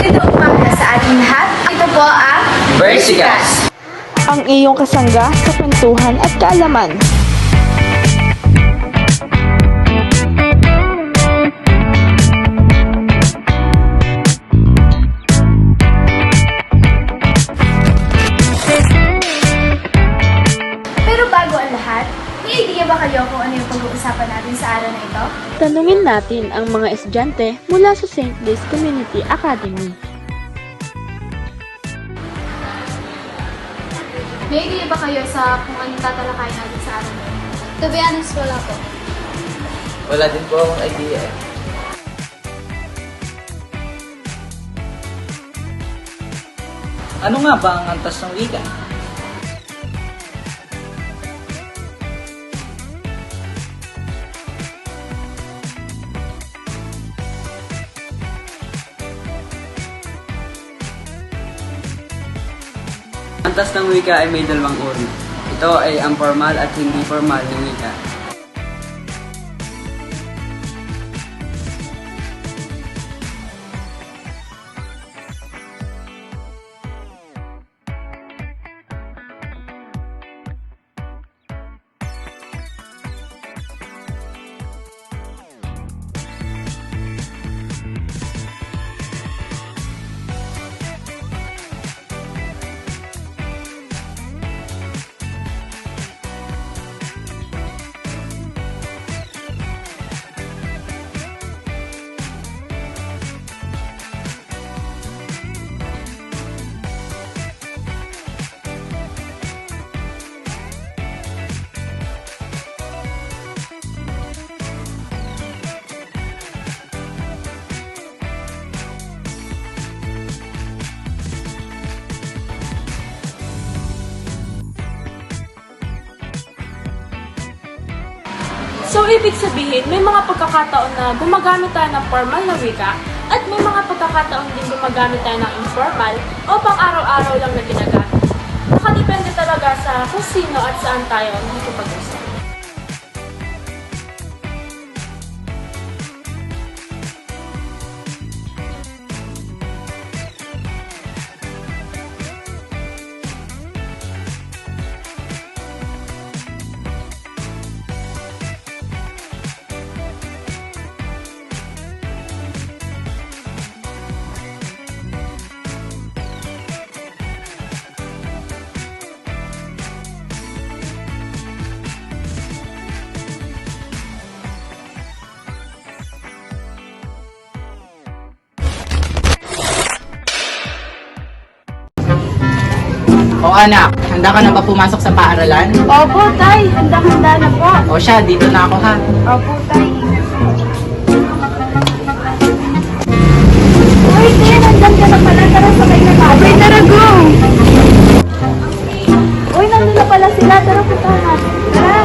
Magandang umaga sa ating lahat. Ito po ang Versicast. ang iyong kasangga sa kwentuhan at kaalaman. Ba kayo kung ano yung pag-uusapan natin sa araw na ito? Tanungin natin ang mga estudyante mula sa St. Louis Community Academy. May idea ba kayo sa kung anong tatalakayin natin sa araw na ito? To be honest, wala po. Wala din po akong idea eh. Ano nga ba ang antas ng wika? Antas ng wika ay may dalawang uri. Ito ay ang formal at hindi formal na wika. So, ibig sabihin, may mga pagkakataon na gumagamit tayo ng formal na wika at may mga pagkakataon din gumagamit tayo ng informal o pang araw-araw lang na ginagamit. Nakadepende talaga sa kung sino at saan tayo nakikipag-usap. O anak, handa ka na ba pumasok sa paaralan? Opo, Tay. Handa-handa na po. O siya, dito na ako ha. Opo, Tay. Uy, Tay, nandyan ka na pala. Tara, sabay na tayo. Okay, tara, go! Uy, nandun na pala sila. Tara, puntahan natin. Tara!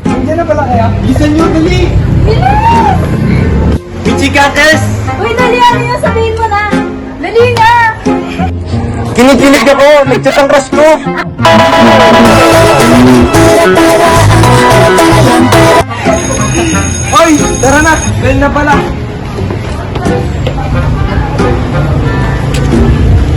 Hindi na pala kaya? Bilisan nyo, dali! Bilis! Pichikates! Uy, dali, ano yung sabihin mo na? Dali na! Kinikilig ako! Nagchat ang crush ko! Hoy! Tara na! Bell na pala!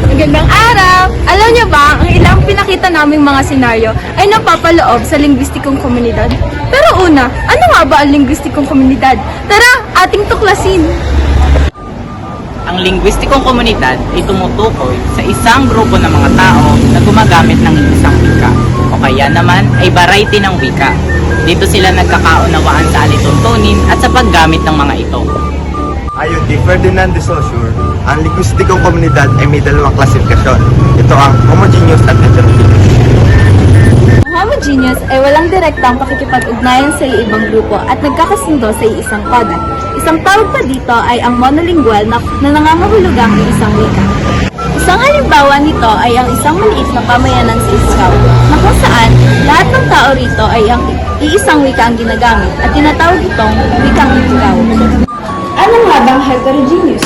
Magandang araw! Alam niyo ba, ang ilang pinakita naming mga senaryo ay napapaloob sa lingwistikong komunidad. Pero una, ano nga ba ang lingwistikong komunidad? Tara, ating tuklasin! Ang lingwistikong komunidad ay tumutukoy sa isang grupo ng mga tao na gumagamit ng isang wika o kaya naman ay variety ng wika. Dito sila nagkakaunawaan sa alituntunin at sa paggamit ng mga ito. Ayon kay Ferdinand de Saussure, ang lingwistikong komunidad ay may dalawang klasifikasyon. Ito ang homogeneous at heterogeneous. Ang homogeneous ay walang direktang pakikipag-ugnayan sa ibang grupo at nagkakasundo sa isang koda. Isang tawag pa dito ay ang monolingual na, na nangangahulugang ng isang wika. Isang halimbawa nito ay ang isang maliit na pamayanan sa Israel na kung saan lahat ng tao rito ay ang iisang wika ang ginagamit at tinatawag itong wikang ikaw. Ano nga bang heterogeneous?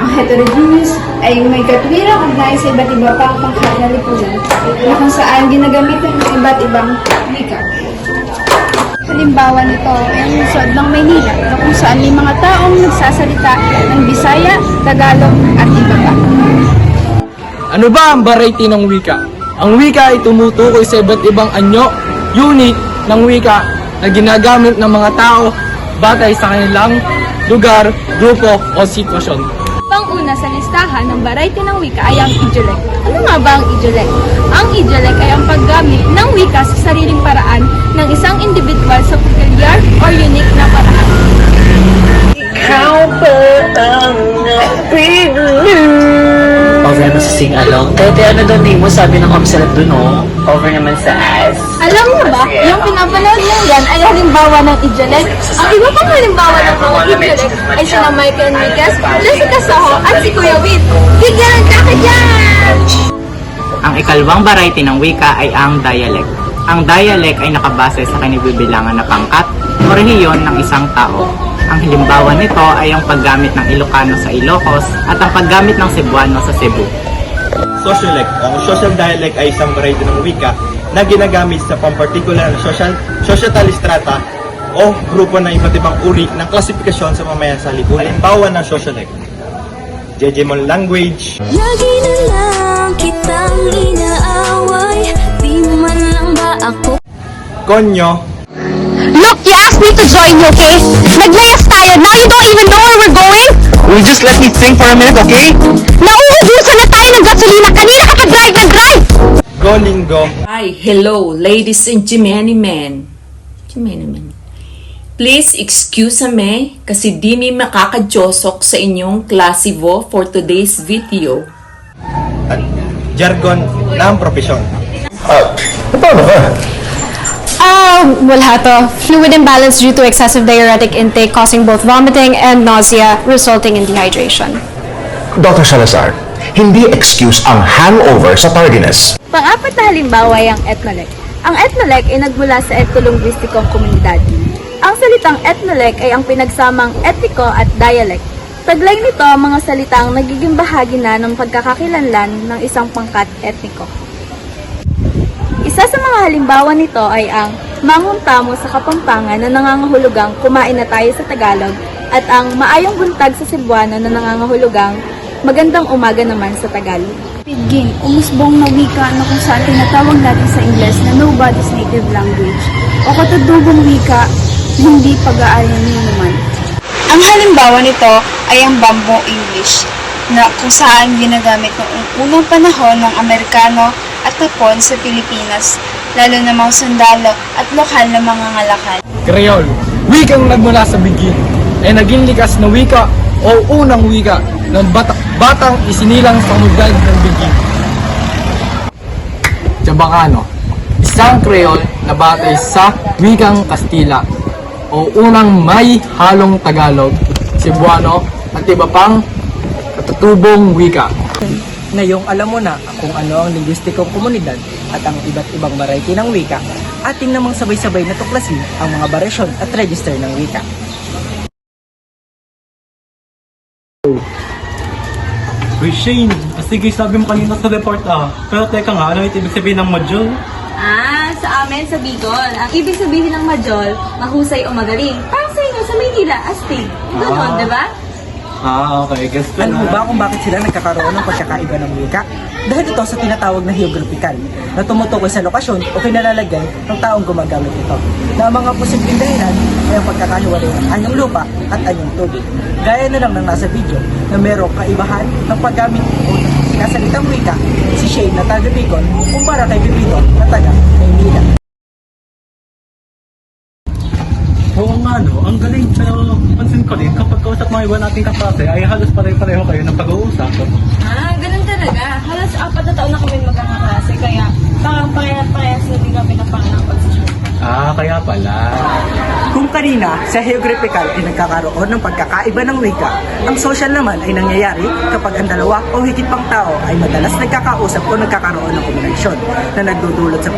Ang heterogeneous ay may katwirang ugnayan sa iba't iba pang pangkat na lipunan na kung saan ginagamitan ng iba't ibang wika. Halimbawa nito ay ang lungsod ng Maynila na kung saan may mga taong nagsasalita ng Bisaya, Tagalog at iba pa. Ano ba ang variety ng wika? Ang wika ay tumutukoy sa iba't ibang anyo, unit ng wika na ginagamit ng mga tao batay sa kanilang lugar, grupo o sitwasyon. Panguna sa listahan ng variety ng wika ay ang idiolect. Ano nga ba ang idiolect? Ang idiolect ay ang paggamit ng wika sa sariling paraan ng isang individual sa peculiar or unique na paraan. Over naman sa sing-along. Tete, ano doon name mo? Sabi ng Omsalat doon, oh. Over naman sa ass. Alam mo ba, yung pinapanood mo yan ay halimbawa ng idiolect. Ang iba pang halimbawa ng mga idiolect ay sina Michael Enriquez, Jessica Soho at si Kuya Wit. Bigyan ng jacket yan! Ang ikalawang variety ng wika ay ang dialect. Ang dialect ay nakabase sa kinibibilangan na pangkat o rehiyon ng isang tao. Ang halimbawa nito ay ang paggamit ng Ilocano sa Ilocos at ang paggamit ng Cebuano sa Cebu. Sociolect o ang social dialect ay isang variety ng wika na ginagamit sa pampartikular na social, societal strata o grupo ng iba't ibang uri ng klasifikasyon sa mamaya sa lipunan. Halimbawa ng sociolect. Jejemon language, Lagi na lang kitang inaaway Di man lang ba ako konyo, Look, you asked me to join you, okay? Naglayas tayo, now you don't even know where we're going? You just let me think for a minute, okay? Nauubusan na ng gasolina, kanina ka pa drive ng drive! golinggo, Hi, hello, ladies and gentlemen. Gentlemen. Please excuse me kasi di mi makakadyosok sa inyong klasivo for today's video. at jargon ng profesyon. Ah, wala to. Fluid imbalance due to excessive diuretic intake causing both vomiting and nausea resulting in dehydration. Dr. Salazar, hindi excuse ang hangover sa tardiness. Pang-apat na halimbawa ay ang etnolek. Ang etnolek ay nagmula sa etnolingwistikong komunidad. Ang salitang etnolek ay ang pinagsamang etniko at dialect. Taglay nito ang mga salitang nagiging bahagi na ng pagkakakilanlan ng isang pangkat etniko. Isa sa mga halimbawa nito ay ang manguntamo sa Kapampangan na nangangahulugang kumain na tayo sa Tagalog at ang maayong buntag sa Cebuano na nangangahulugang magandang umaga naman sa Tagalog. Pidgin, umusbong na wika na kung saan tinatawag natin sa Ingles na nobody's native language o katutubong wika, hindi pag-aaral naman. Ang halimbawa nito ay ang bamboo English na kung saan ginagamit noong unang panahon ng Amerikano at Hapon sa Pilipinas, lalo na mga sundalo at lokal na mga ngalakan. Creole, wikang nagmula sa bigin, ay naging likas na wika o unang wika ng bata- batang isinilang sa komunidad ng bigin. Chabacano, isang Creole na batay sa wikang Kastila o unang may halong Tagalog, Cebuano at iba pang katutubong wika. Ngayong alam mo na kung ano ang linguistikong komunidad at ang iba't ibang variety ng wika, ating namang sabay-sabay na tuklasin ang mga variasyon at register ng wika. Uy, Shane, ah, sige, sabi mo kanina sa report ah. Pero teka nga, ano yung ibig sabihin ng module? Ah, sa amin sa Bicol, ang ibig sabihin ng majol, mahusay o magaling. Parang sa inyo sa Maynila, astig. Ganon, Ah. di ba? Ah, okay. Guess ko Alam mo ba kung bakit sila nagkakaroon ng pagkakaiba ng wika? Dahil ito sa tinatawag na geographical, na tumutukoy sa lokasyon o kinalalagay ng taong gumagamit ito. Na ang mga posibleng dahilan ay ang pagkakahiwalay ng anyong lupa at anyong tubig. Gaya na lang ng nasa video na merong kaibahan ng paggamit o sinasalitang wika si Shane na taga Bicol kumpara kay Bibito na taga Maynila. Oo nga no, ang galing. Pero pansin ko din, kapag kausap mga iba nating kaklase, ay halos pare-pareho kayo ng pag-uusap. Ah, ganun talaga. Halos apat na taon na kami magkakaklase, kaya parang parehas-parehas na din kami ng pangalang posisyon. Ah, kaya pala. Kanina, sa geographical ay nagkakaroon ng pagkakaiba ng wika, ang social naman ay nangyayari kapag ang dalawa o higit pang tao ay madalas nagkakausap o nagkakaroon ng komunikasyon na nagdudulot sa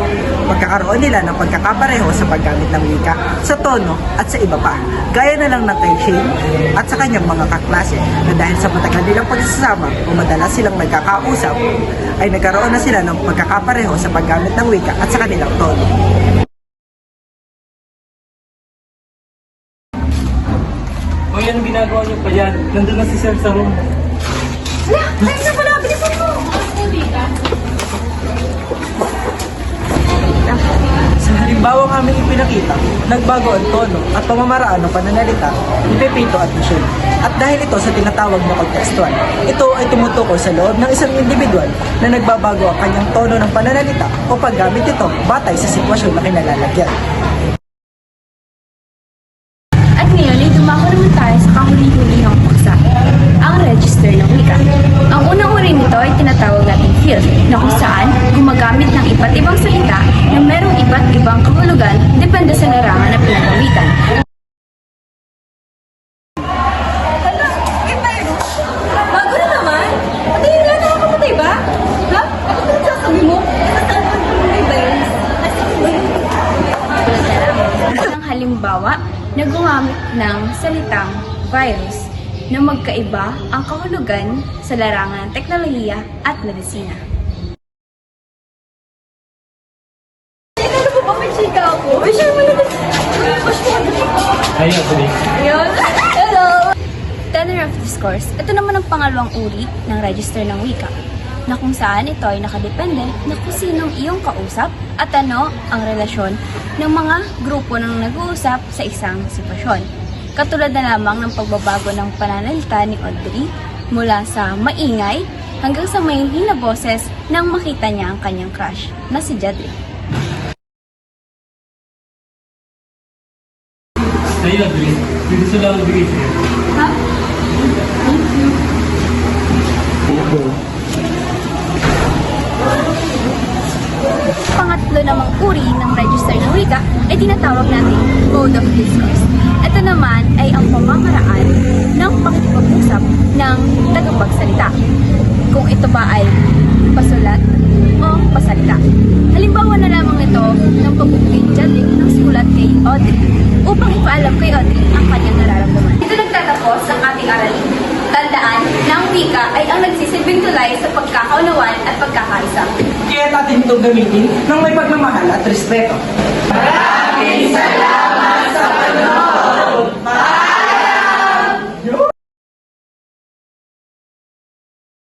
pagkakaroon nila ng pagkakapareho sa paggamit ng wika, sa tono at sa iba pa. Gaya na lang ng kay Shane at sa kanyang mga kaklase na dahil sa matagal nilang pagsasama o madalas silang nagkakausap, ay nagkaroon na sila ng pagkakapareho sa paggamit ng wika at sa kanilang tono. Ginagawa niyo pa yan? Nandun na si Sir sa room. Sa halimbawa aming ipinakita, nagbago ang tono at pamamaraan ng pananalita ni Pepito at Michelle. At dahil ito sa tinatawag na contextual, ito ay tumutukoy sa loob ng isang individual na nagbabago ang kanyang tono ng pananalita o paggamit ito batay sa sitwasyon na kinalalagyan. Tayo sa kahuli-hulihang paksa, ang register ng wika. Ang unang uri nito ay tinatawag nating field, na kung saan gumagamit ng iba't ibang salita na merong iba't ibang kahulugan depende sa larangan na pinagawitan. Ha? Ano halimbawa na gumamit ng salitang virus na magkaiba ang kahulugan sa larangan ng teknolohiya at medisina. Ano po ba may chika ako? Uy, share mo na Push mo Ayun, Adri. Ayun. Hello! Tenor of discourse, ito naman ang pangalawang uri ng register ng wika na kung saan ito ay nakadepende na kung sinong iyong kausap at ano ang relasyon ng mga grupo ng nag-uusap sa isang sitwasyon. Katulad na lamang ng pagbabago ng pananalita ni Audrey mula sa maingay hanggang sa mahihina na boses nang makita niya ang kanyang crush na si Jadri. Ayun, Adri. Dito sila ang bigay sa'yo. Pangatlo namang uri ng register ng wika ay tinatawag natin mode of discourse. Ito naman ay ang pamamaraan ng pakikipag-usap ng tagapagsalita. Kung ito ba ay pasulat o pasalita. Halimbawa na lamang ito ng Jadlik ng sulat kay Audrey upang ipaalam kay Audrey ang kanyang nararamdaman. Ito nagtatapos ang ating aralin. Tandaan na ang wika ay ang nagsisilbing tulay sa pagkakaunawan at pagkakaisa. Kaya natin itong gamitin ng may pagmamahal at respeto.